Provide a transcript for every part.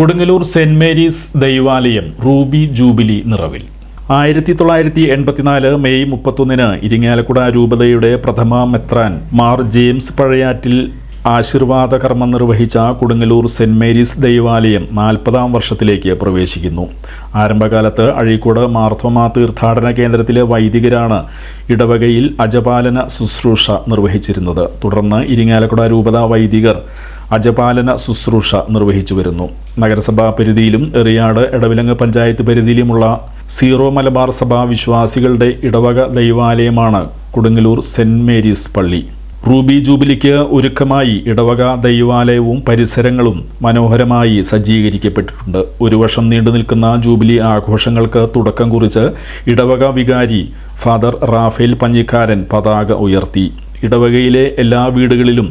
Kodungallur saint Mary's ദൈവാലയം ruby jubilee നിറവിൽ. ആയിരത്തി തൊള്ളായിരത്തി എൺപത്തിനാല് മെയ് മുപ്പത്തൊന്നിന് ഇരിങ്ങാലക്കുട രൂപതയുടെ പ്രഥമ മെത്രാൻ മാർ ജെയിംസ് പഴയാറ്റിൽ ആശീർവാദ കർമ്മം നിർവഹിച്ച കൊടുങ്ങല്ലൂർ സെന്റ് മേരീസ് ദൈവാലയം നാൽപ്പതാം വർഷത്തിലേക്ക് പ്രവേശിക്കുന്നു. ആരംഭകാലത്ത് അഴീക്കോട് മാർത്തോമ തീർത്ഥാടന കേന്ദ്രത്തിലെ വൈദികരാണ് ഇടവകയിൽ അജപാലന ശുശ്രൂഷ നിർവഹിച്ചിരുന്നത്. തുടർന്ന് ഇരിങ്ങാലക്കുട രൂപത വൈദികർ അജപാലന ശുശ്രൂഷ നിർവഹിച്ചു വരുന്നു. നഗരസഭാ പരിധിയിലും എറിയാട് എടവിലങ്ങ് പഞ്ചായത്ത് പരിധിയിലുമുള്ള സീറോ മലബാർ സഭാ വിശ്വാസികളുടെ ഇടവക ദൈവാലയമാണ് കൊടുങ്ങല്ലൂർ സെന്റ് മേരീസ് പള്ളി. റൂബി ജൂബിലിക്ക് ഒരുക്കമായി ഇടവക ദൈവാലയവും പരിസരങ്ങളും മനോഹരമായി സജ്ജീകരിക്കപ്പെട്ടിട്ടുണ്ട്. ഒരു വർഷം നീണ്ടു നിൽക്കുന്ന ജൂബിലി ആഘോഷങ്ങൾക്ക് തുടക്കം കുറിച്ച് ഇടവക വികാരി ഫാദർ റാഫേൽ പഞ്ഞിക്കാരൻ പതാക ഉയർത്തി. ഇടവകയിലെ എല്ലാ വീടുകളിലും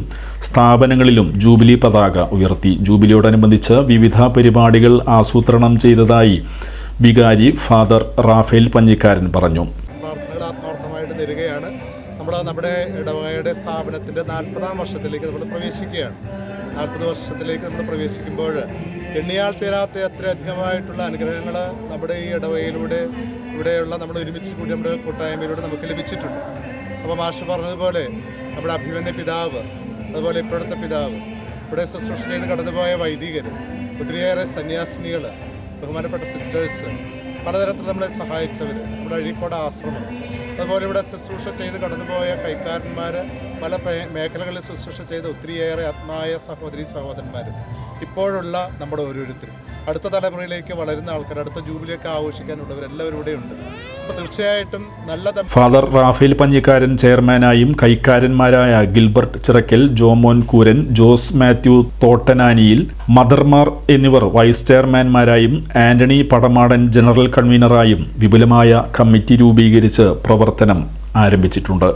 സ്ഥാപനങ്ങളിലും ജൂബിലി പതാക ഉയർത്തി. ജൂബിലിയോടനുബന്ധിച്ച് വിവിധ പരിപാടികൾ ആസൂത്രണം ചെയ്തതായി വികാരി ഫാദർ റാഫേൽ പഞ്ഞിക്കാരൻ പറഞ്ഞു. നമ്മൾ നമ്മുടെ ഇടവകയുടെ സ്ഥാപനത്തിന്റെ നാൽപ്പതാം വർഷത്തിലേക്ക് നമ്മൾ പ്രവേശിക്കുകയാണ്. നാൽപ്പത് വർഷത്തിലേക്ക് നമ്മൾ പ്രവേശിക്കുമ്പോൾ എണ്ണിയാൽ തീരാത്ത അത്രയധികമായിട്ടുള്ള അനുഗ്രഹങ്ങൾ നമ്മുടെ ഈ ഇടവകയിലൂടെ ഇവിടെയുള്ള നമ്മൾ ഒരുമിച്ച് കൂടി നമ്മുടെ കൂട്ടായ്മയിലൂടെ നമുക്ക് ലഭിച്ചിട്ടുണ്ട്. അപ്പോൾ മാഷ് പറഞ്ഞതുപോലെ നമ്മുടെ അഭിമന്യ പിതാവ് അതുപോലെ ഇപ്പോഴത്തെ പിതാവ്. ഇവിടെ ശുശ്രൂഷ ചെയ്ത് കടന്നുപോയ വൈദികർ ഒത്തിരിയേറെ സന്യാസിനികൾ ബഹുമാനപ്പെട്ട സിസ്റ്റേഴ്സ് പലതരത്തിൽ നമ്മളെ സഹായിച്ചവർ നമ്മുടെ അഴീക്കോട് ആശ്രമം. അതുപോലെ ഇവിടെ ശുശ്രൂഷ ചെയ്ത് കടന്നുപോയ കൈക്കാരന്മാർ പല മേഖലകളിൽ ശുശ്രൂഷ ചെയ്ത ഒത്തിരിയേറെ ആത്മായ സഹോദരി സഹോദരന്മാർ ഇപ്പോഴുള്ള നമ്മുടെ ഓരോരുത്തരും. അടുത്ത തലമുറയിലേക്ക് വളരുന്ന ആൾക്കാർ അടുത്ത ജൂബിലിയൊക്കെ ആഘോഷിക്കാനുള്ളവർ എല്ലാവരും ഇവിടെയുണ്ട് അപ്പോൾ തീർച്ചയായിട്ടും നല്ല ഫാദർ റാഫേൽ പഞ്ഞിക്കാരൻ ചെയർമാനായും കൈക്കാരന്മാരായ Gilbert Chirakkal Jomon Kooran Jose Mathew തോട്ടനാനിയിൽ മദർമാർ എന്നിവർ വൈസ് ചെയർമാൻമാരായും ആന്റണി പടമാടൻ ജനറൽ കൺവീനറായും വിപുലമായ കമ്മിറ്റി രൂപീകരിച്ച് പ്രവർത്തനം ആരംഭിച്ചിട്ടുണ്ട്